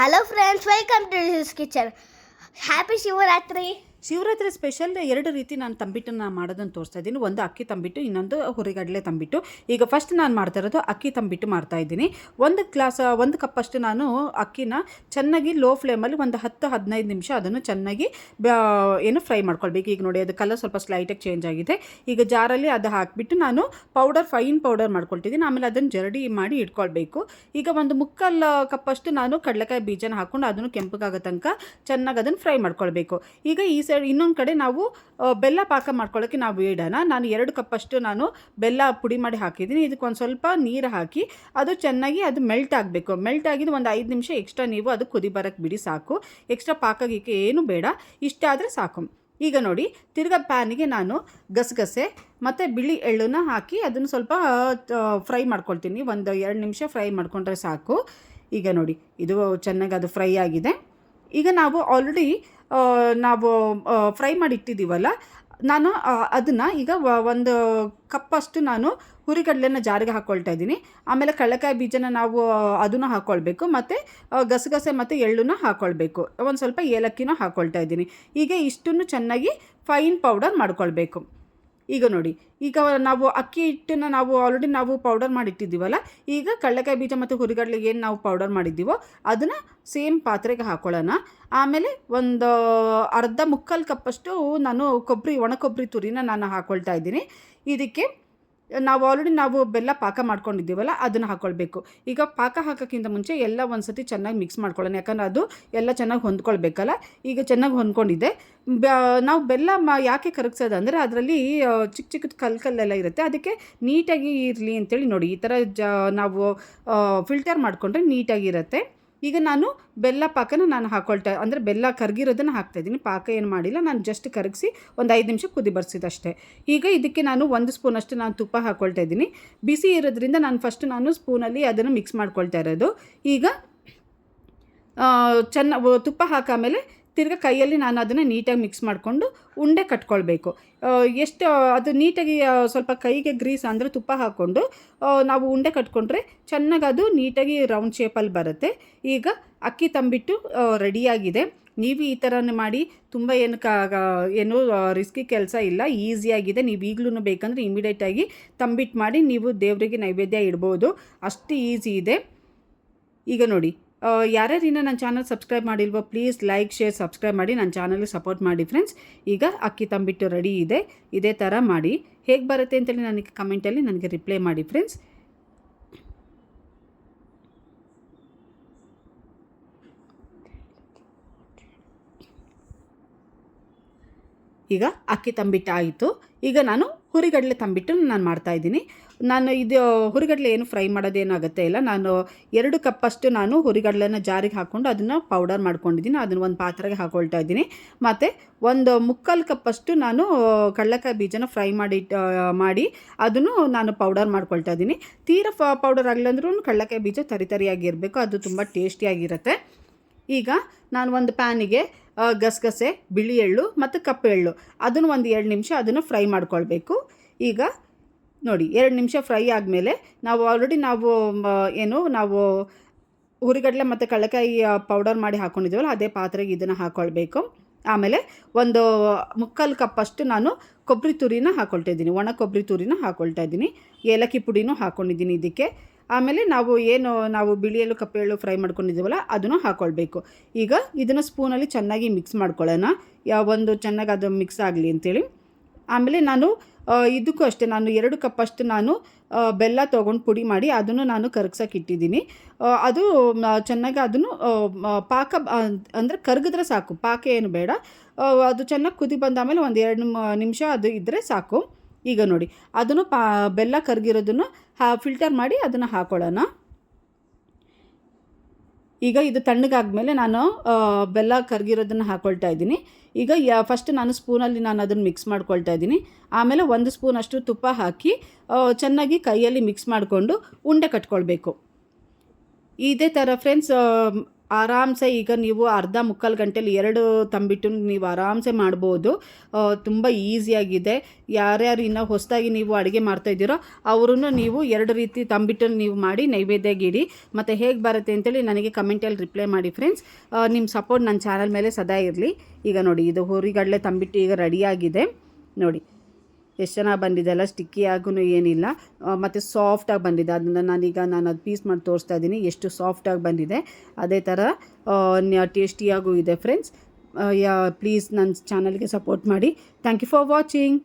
Hello friends welcome to kitchen happy Shivaratri Shivaratri special ಎರಡು ರೀತಿ ನಾನು ತಂಬಿಟ್ಟನ್ನು ಮಾಡೋದನ್ನು ತೋರಿಸ್ತಾ ಇದ್ದೀನಿ. ಒಂದು ಅಕ್ಕಿ ತಂಬಿಟ್ಟು, ಇನ್ನೊಂದು ಹುರಿಗಡಲೆ ತಂಬಿಟ್ಟು. ಈಗ ಫಸ್ಟ್ ನಾನು ಮಾಡ್ತಾ ಇರೋದು ಅಕ್ಕಿ ತಂಬಿಟ್ಟು ಮಾಡ್ತಾ ಇದ್ದೀನಿ. ಒಂದು ಗ್ಲಾಸ್ ಒಂದು ಕಪ್ಪಷ್ಟು ನಾನು ಅಕ್ಕಿನ ಚೆನ್ನಾಗಿ ಲೋ ಫ್ಲೇಮಲ್ಲಿ ಒಂದು ಹತ್ತು, ಹದಿನೈದು ನಿಮಿಷ ಅದನ್ನು ಚೆನ್ನಾಗಿ ಏನು ಫ್ರೈ ಮಾಡ್ಕೊಳ್ಬೇಕು. ಈಗ ನೋಡಿ, ಅದು ಕಲರ್ ಸ್ವಲ್ಪ ಸ್ಲೈಟಾಗಿ ಚೇಂಜ್ ಆಗಿದೆ. ಈಗ ಜಾರಲ್ಲಿ ಅದು ಹಾಕಿಬಿಟ್ಟು ನಾನು ಪೌಡರ್ ಫೈನ್ ಪೌಡರ್ ಮಾಡ್ಕೊಳ್ತಿದ್ದೀನಿ. ಆಮೇಲೆ ಅದನ್ನು ಜರಡಿ ಮಾಡಿ ಇಟ್ಕೊಳ್ಬೇಕು. ಈಗ ಒಂದು ಮುಕ್ಕಲ್ ಕಪ್ಪಷ್ಟು ನಾನು ಕಡಲೆಕಾಯಿ ಬೀಜನ ಹಾಕ್ಕೊಂಡು ಅದನ್ನು ಕೆಂಪಗಾಗೋ ತನಕ ಚೆನ್ನಾಗಿ ಅದನ್ನು ಫ್ರೈ ಮಾಡ್ಕೊಳ್ಬೇಕು. ಈಗ ಈ ಸೈಡ್ ಇನ್ನೊಂದು ಕಡೆ ನಾವು ಬೆಲ್ಲ ಪಾಕ ಮಾಡ್ಕೊಳ್ಳೋಕ್ಕೆ ನಾವು ಇಡೋಣ. ನಾನು ಎರಡು ಕಪ್ಪಷ್ಟು ನಾನು ಬೆಲ್ಲ ಪುಡಿ ಮಾಡಿ ಹಾಕಿದ್ದೀನಿ. ಇದಕ್ಕೆ ಒಂದು ಸ್ವಲ್ಪ ನೀರು ಹಾಕಿ, ಅದು ಚೆನ್ನಾಗಿ ಅದು ಮೆಲ್ಟ್ ಆಗಬೇಕು. ಮೆಲ್ಟ್ ಆಗಿದ್ದು ಒಂದು ಐದು ನಿಮಿಷ ಎಕ್ಸ್ಟ್ರಾ ನೀವು ಅದು ಕುದಿ ಬರೋಕ್ಕೆ ಬಿಡಿ, ಸಾಕು. ಎಕ್ಸ್ಟ್ರಾ ಪಾಕ ಗೀಕೆ ಏನು ಬೇಡ. ಇಷ್ಟ ಆದರೆ ಸಾಕು. ಈಗ ನೋಡಿ, ತಿರ್ಗಾ ಪ್ಯಾನಿಗೆ ನಾನು ಗಸಗಸೆ ಮತ್ತು ಬಿಳಿ ಎಳ್ಳನ್ನ ಹಾಕಿ ಅದನ್ನು ಸ್ವಲ್ಪ ಫ್ರೈ ಮಾಡ್ಕೊಳ್ತೀನಿ. ಒಂದು ಎರಡು ನಿಮಿಷ ಫ್ರೈ ಮಾಡ್ಕೊಂಡ್ರೆ ಸಾಕು. ಈಗ ನೋಡಿ, ಇದು ಚೆನ್ನಾಗಿ ಅದು ಫ್ರೈ ಆಗಿದೆ. ಈಗ ನಾವು ಆಲ್ರೆಡಿ ನಾವು ಫ್ರೈ ಮಾಡಿ ಇಟ್ಟಿದ್ದೀವಲ್ಲ ನಾನು ಅದನ್ನು ಈಗ ಒಂದು ಕಪ್ಪಷ್ಟು ನಾನು ಹುರಿಗಡಲೆನ ಜಾರಿಗೆ ಹಾಕ್ಕೊಳ್ತಾ ಇದ್ದೀನಿ. ಆಮೇಲೆ ಕಡಲೆಕಾಯಿ ಬೀಜನ ನಾವು ಅದನ್ನು ಹಾಕ್ಕೊಳ್ಬೇಕು ಮತ್ತು ಗಸಗಸೆ ಮತ್ತು ಎಳ್ಳುನ ಹಾಕ್ಕೊಳ್ಬೇಕು ಒಂದು ಸ್ವಲ್ಪ ಏಲಕ್ಕಿನೂ ಹಾಕ್ಕೊಳ್ತಾ ಇದ್ದೀನಿ. ಈಗ ಇಷ್ಟನ್ನು ಚೆನ್ನಾಗಿ ಫೈನ್ ಪೌಡರ್ ಮಾಡ್ಕೊಳ್ಬೇಕು. ಈಗ ನೋಡಿ, ಈಗ ನಾವು ಅಕ್ಕಿ ಹಿಟ್ಟನ್ನು ನಾವು ಆಲ್ರೆಡಿ ನಾವು ಪೌಡರ್ ಮಾಡಿಟ್ಟಿದ್ದೀವಲ್ಲ, ಈಗ ಕಡಲೆಕಾಯಿ ಬೀಜ ಮತ್ತು ಹುರಿಗಡಲೆ ಏನು ನಾವು ಪೌಡರ್ ಮಾಡಿದ್ದೀವೋ ಅದನ್ನು ಸೇಮ್ ಪಾತ್ರೆಗೆ ಹಾಕೊಳ್ಳೋಣ. ಆಮೇಲೆ ಒಂದು ಅರ್ಧ ಮುಕ್ಕಾಲು ಕಪ್ಪಷ್ಟು ನಾನು ಕೊಬ್ಬರಿ, ಒಣ ಕೊಬ್ಬರಿ ತುರಿನ ನಾನು ಹಾಕ್ಕೊಳ್ತಾ ಇದ್ದೀನಿ. ಇದಕ್ಕೆ ನಾವು ಆಲ್ರೆಡಿ ನಾವು ಬೆಲ್ಲ ಪಾಕ ಮಾಡ್ಕೊಂಡಿದ್ದೀವಲ್ಲ, ಅದನ್ನು ಹಾಕ್ಕೊಳ್ಬೇಕು ಈಗ ಪಾಕ ಹಾಕೋಕ್ಕಿಂತ ಮುಂಚೆ ಎಲ್ಲ ಒಂದು ಸತಿ ಚೆನ್ನಾಗಿ ಮಿಕ್ಸ್ ಮಾಡ್ಕೊಳ್ಳೋಣ. ಯಾಕಂದರೆ ಅದು ಎಲ್ಲ ಚೆನ್ನಾಗಿ ಹೊಂದ್ಕೊಳ್ಬೇಕಲ್ಲ? ಈಗ ಚೆನ್ನಾಗಿ ಹೊಂದ್ಕೊಂಡಿದೆ. ನಾವು ಬೆಲ್ಲ ಮ, ಯಾಕೆ ಕರಗಿಸೋದು ಅಂದರೆ ಅದರಲ್ಲಿ ಚಿಕ್ಕ ಚಿಕ್ಕದು ಕಲ್ಲು ಕಲ್ಲೆಲ್ಲ ಇರುತ್ತೆ. ಅದಕ್ಕೆ ನೀಟಾಗಿ ಇರಲಿ ಅಂತೇಳಿ ನೋಡಿ. ಈ ಥರ ಜ, ನಾವು ಫಿಲ್ಟರ್ ಮಾಡಿಕೊಂಡ್ರೆ ನೀಟಾಗಿರುತ್ತೆ. ಈಗ ನಾನು ಬೆಲ್ಲ ಪಾಕನ ನಾನು ಹಾಕ್ಕೊಳ್ತಾ ಅಂದರೆ ಬೆಲ್ಲ ಕರಗಿರೋದನ್ನು ಹಾಕ್ತಾಯಿದ್ದೀನಿ ಪಾಕ ಏನು ಮಾಡಿಲ್ಲ, ನಾನು ಜಸ್ಟ್ ಕರಗಿಸಿ ಒಂದು ಐದು ನಿಮಿಷ ಕುದಿ ಬರ್ಸಿದಷ್ಟೇ. ಈಗ ಇದಕ್ಕೆ ನಾನು ಒಂದು ಸ್ಪೂನಷ್ಟು ನಾನು ತುಪ್ಪ ಹಾಕ್ಕೊಳ್ತಾ ಇದ್ದೀನಿ. ಬಿಸಿ ಇರೋದ್ರಿಂದ ನಾನು ಫಸ್ಟ್ ನಾನು ಸ್ಪೂನಲ್ಲಿ ಅದನ್ನು ಮಿಕ್ಸ್ ಮಾಡ್ಕೊಳ್ತಾ ಇರೋದು. ಈಗ ಚೆನ್ನ, ತುಪ್ಪ ಹಾಕಾಮೇಲೆ ತಿರ್ಗಾ ಕೈಯಲ್ಲಿ ನಾನು ಅದನ್ನು ನೀಟಾಗಿ ಮಿಕ್ಸ್ ಮಾಡಿಕೊಂಡು ಉಂಡೆ ಕಟ್ಕೊಳ್ಬೇಕು. ಎಷ್ಟು ಅದು ನೀಟಾಗಿ ಸ್ವಲ್ಪ ಕೈಗೆ ಗ್ರೀಸ್ ಅಂದರೆ ತುಪ್ಪ ಹಾಕ್ಕೊಂಡು ನಾವು ಉಂಡೆ ಕಟ್ಕೊಂಡ್ರೆ ಚೆನ್ನಾಗಿ ಅದು ನೀಟಾಗಿ ರೌಂಡ್ ಶೇಪಲ್ಲಿ ಬರುತ್ತೆ. ಈಗ ಅಕ್ಕಿ ತಂಬಿಟ್ಟು ರೆಡಿಯಾಗಿದೆ ನೀವು ಈ ಥರನೇ ಮಾಡಿ ತುಂಬ ಏನು ಕಾ- ಏನು ರಿಸ್ಕಿ ಕೆಲಸ ಇಲ್ಲ ಈಸಿಯಾಗಿದೆ ನೀವು ಈಗಲೂ ಬೇಕಂದರೆ ಇಮಿಡಿಯೇಟಾಗಿ ತಂಬಿಟ್ಟು ಮಾಡಿ ನೀವು ದೇವರಿಗೆ ನೈವೇದ್ಯ ಇಡ್ಬೋದು. ಅಷ್ಟು ಈಸಿ ಇದೆ. ಈಗ ನೋಡಿ ಯಾರ್ಯಾರು ಇನ್ನೂ ನನ್ನ ಚಾನಲ್ ಸಬ್ಸ್ಕ್ರೈಬ್ ಮಾಡಿಲ್ವೋ ಪ್ಲೀಸ್ ಲೈಕ್ ಶೇರ್ ಸಬ್ಸ್ಕ್ರೈಬ್ ಮಾಡಿ ನನ್ನ ಚಾನಲ್ಗೆ ಸಪೋರ್ಟ್ ಮಾಡಿ ಫ್ರೆಂಡ್ಸ್ ಈಗ ಅಕ್ಕಿ ತಂಬಿಟ್ಟು ರೆಡಿ ಇದೆ. ಇದೇ ಥರ ಮಾಡಿ. ಹೇಗೆ ಬರುತ್ತೆ ಅಂತೇಳಿ ನನಗೆ ಕಮೆಂಟಲ್ಲಿ ನನಗೆ ರಿಪ್ಲೈ ಮಾಡಿ ಫ್ರೆಂಡ್ಸ್ ಈಗ ಅಕ್ಕಿ ತಂಬಿಟ್ಟು ಆಯಿತು ಈಗ ನಾನು ಹುರಿಗಡಲೆ ತಂಬಿಟ್ಟು ನಾನು ಮಾಡ್ತಾ ಇದ್ದೀನಿ. ನಾನು ಇದು ಹುರಿಗಡಲೆ ಏನು ಫ್ರೈ ಮಾಡೋದೇನಾಗುತ್ತೆ ಇಲ್ಲ. ನಾನು ಎರಡು ಕಪ್ಪಷ್ಟು ನಾನು ಹುರಿಗಡಲೆನ ಜಾರಿಗೆ ಹಾಕ್ಕೊಂಡು ಅದನ್ನು ಪೌಡರ್ ಮಾಡ್ಕೊಂಡಿದ್ದೀನಿ. ಅದನ್ನು ಒಂದು ಪಾತ್ರೆಗೆ ಹಾಕೊಳ್ತಾ ಇದ್ದೀನಿ. ಮತ್ತು ಒಂದು ಮುಕ್ಕಾಲು ಕಪ್ಪಷ್ಟು ನಾನು ಕಡಲೆಕಾಯಿ ಬೀಜನ ಫ್ರೈ ಮಾಡಿ ಮಾಡಿ ಅದನ್ನು ನಾನು ಪೌಡರ್ ಮಾಡ್ಕೊಳ್ತಾ ಇದ್ದೀನಿ. ತೀರಾ ಪೌಡರ್ ಆಗಲಂದ್ರೂ ಕಡಲೆಕಾಯಿ ಬೀಜ ತರಿತರಿಯಾಗಿರಬೇಕು ಅದು ತುಂಬ ಟೇಸ್ಟಿಯಾಗಿರುತ್ತೆ. ಈಗ ನಾನು ಒಂದು ಪ್ಯಾನಿಗೆ ಗಸಗಸೆ, ಬಿಳಿ ಎಳ್ಳು ಮತ್ತು ಕಪ್ಪು ಎಳ್ಳು. ಅದನ್ನು ಒಂದು ಎರಡು ನಿಮಿಷ ಅದನ್ನು ಫ್ರೈ ಮಾಡ್ಕೊಳ್ಬೇಕು. ಈಗ ನೋಡಿ, ಎರಡು ನಿಮಿಷ ಫ್ರೈ ಆದಮೇಲೆ ನಾವು ಆಲ್ರೆಡಿ ನಾವು ಏನು, ನಾವು ಹುರಿಗಡಲೆ ಮತ್ತು ಕಡಲೆಕಾಯಿ ಪೌಡರ್ ಮಾಡಿ ಹಾಕ್ಕೊಂಡಿದ್ದೀವಲ್ಲ ಅದೇ ಪಾತ್ರೆಗೆ ಇದನ್ನು ಹಾಕ್ಕೊಳ್ಬೇಕು ಆಮೇಲೆ ಒಂದು ಮುಕ್ಕಾಲು ಕಪ್ಪಷ್ಟು ನಾನು ಕೊಬ್ಬರಿ ತುರಿನ ಹಾಕ್ಕೊಳ್ತಾ ಇದ್ದೀನಿ. ಒಣ ಕೊಬ್ಬರಿ ತುರಿನ ಹಾಕ್ಕೊಳ್ತಾ ಇದ್ದೀನಿ. ಏಲಕ್ಕಿ ಪುಡಿನೂ ಹಾಕ್ಕೊಂಡಿದ್ದೀನಿ ಇದಕ್ಕೆ. ಆಮೇಲೆ ನಾವು ಏನು ನಾವು ಬಿಳಿಯಲು ಕಪ್ಪೆಳು ಫ್ರೈ ಮಾಡ್ಕೊಂಡಿದ್ದೀವಲ್ಲ, ಅದನ್ನು ಹಾಕ್ಕೊಳ್ಬೇಕು ಈಗ ಇದನ್ನು ಸ್ಪೂನಲ್ಲಿ ಚೆನ್ನಾಗಿ ಮಿಕ್ಸ್ ಮಾಡ್ಕೊಳ್ಳೋಣ. ಯಾವ ಒಂದು ಚೆನ್ನಾಗಿ ಅದು ಮಿಕ್ಸ್ ಆಗಲಿ ಅಂತೇಳಿ. ಆಮೇಲೆ ನಾನು ಇದಕ್ಕೂ ಅಷ್ಟೇ, ನಾನು ಎರಡು ಕಪ್ಪಷ್ಟು ನಾನು ಬೆಲ್ಲ ತೊಗೊಂಡು ಪುಡಿ ಮಾಡಿ ಅದನ್ನು ನಾನು ಕರಗ್ಸಕ್ಕೆ ಇಟ್ಟಿದ್ದೀನಿ. ಅದು ಚೆನ್ನಾಗಿ ಅದನ್ನು ಪಾಕ ಅಂದರೆ ಕರಗಿದ್ರೆ ಸಾಕು, ಪಾಕ ಏನು ಬೇಡ. ಅದು ಚೆನ್ನಾಗಿ ಕುದಿ ಬಂದಾಮೇಲೆ ಒಂದು ಎರಡು ನಿಮಿಷ ಅದು ಇದ್ದರೆ ಸಾಕು. ಈಗ ನೋಡಿ, ಅದನ್ನು ಪಾ, ಬೆಲ್ಲ ಕರಗಿರೋದನ್ನು ಹಾ ಫಿಲ್ಟರ್ ಮಾಡಿ ಅದನ್ನು ಹಾಕೊಳ್ಳೋಣ. ಈಗ ಇದು ತಣ್ಣಗಾದ್ಮೇಲೆ ನಾನು ಬೆಲ್ಲ ಕರಗಿರೋದನ್ನು ಹಾಕ್ಕೊಳ್ತಾ ಇದ್ದೀನಿ. ಈಗ, ಯಾ ಫಸ್ಟ್ ನಾನು ಸ್ಪೂನಲ್ಲಿ ನಾನು ಅದನ್ನು ಮಿಕ್ಸ್ ಮಾಡ್ಕೊಳ್ತಾ ಇದ್ದೀನಿ. ಆಮೇಲೆ ಒಂದು ಸ್ಪೂನ್ ಅಷ್ಟು ತುಪ್ಪ ಹಾಕಿ ಚೆನ್ನಾಗಿ ಕೈಯಲ್ಲಿ ಮಿಕ್ಸ್ ಮಾಡಿಕೊಂಡು ಉಂಡೆ ಕಟ್ಕೊಳ್ಬೇಕು. ಇದೇ ಥರ ಫ್ರೆಂಡ್ಸ್ ಆರಾಮ್ಸೆ ಈಗ ನೀವು ಅರ್ಧ ಮುಕ್ಕಾಲು ಗಂಟೆಲಿ ಎರಡು ತಂಬಿಟ್ಟು ನೀವು ಆರಾಮ್ಸೆ ಮಾಡ್ಬೋದು. ತುಂಬ ಈಸಿಯಾಗಿದೆ. ಯಾರ್ಯಾರು ಇನ್ನೂ ಹೊಸದಾಗಿ ನೀವು ಅಡುಗೆ ಮಾಡ್ತಾಯಿದ್ದೀರೋ ಅವರನ್ನು ನೀವು ಎರಡು ರೀತಿ ತಂಬಿಟ್ಟನ್ನು ನೀವು ಮಾಡಿ ನೈವೇದ್ಯಗಿಡಿ ಮತ್ತು ಹೇಗೆ ಬರುತ್ತೆ ಅಂತೇಳಿ ನನಗೆ ಕಮೆಂಟಲ್ಲಿ ರಿಪ್ಲೈ ಮಾಡಿ ಫ್ರೆಂಡ್ಸ್ ನಿಮ್ಮ ಸಪೋರ್ಟ್ ನನ್ನ ಚಾನಲ್ ಮೇಲೆ ಸದಾ ಇರಲಿ. ಈಗ ನೋಡಿ, ಇದು ಹುರಿಗಡಲೆ ತಂಬಿಟ್ಟು ಈಗ ರೆಡಿಯಾಗಿದೆ ನೋಡಿ ಎಷ್ಟು ಚೆನ್ನಾಗಿ ಬಂದಿದೆ ಅಲ್ಲ ಸ್ಟಿಕ್ಕಿ ಆಗೂ ಏನಿಲ್ಲ. ಮತ್ತು ಸಾಫ್ಟಾಗಿ ಬಂದಿದೆ. ಅದನ್ನು ನಾನೀಗ ನಾನು ಅದು ಪೀಸ್ ಮಾಡಿ ತೋರಿಸ್ತಾ ಇದ್ದೀನಿ. ಎಷ್ಟು ಸಾಫ್ಟಾಗಿ ಬಂದಿದೆ. ಅದೇ ಥರ ಟೇಸ್ಟಿಯಾಗೂ ಇದೆ ಫ್ರೆಂಡ್ಸ್ ಪ್ಲೀಸ್ ನನ್ನ ಚಾನಲ್ಗೆ ಸಪೋರ್ಟ್ ಮಾಡಿ. Thank you for watching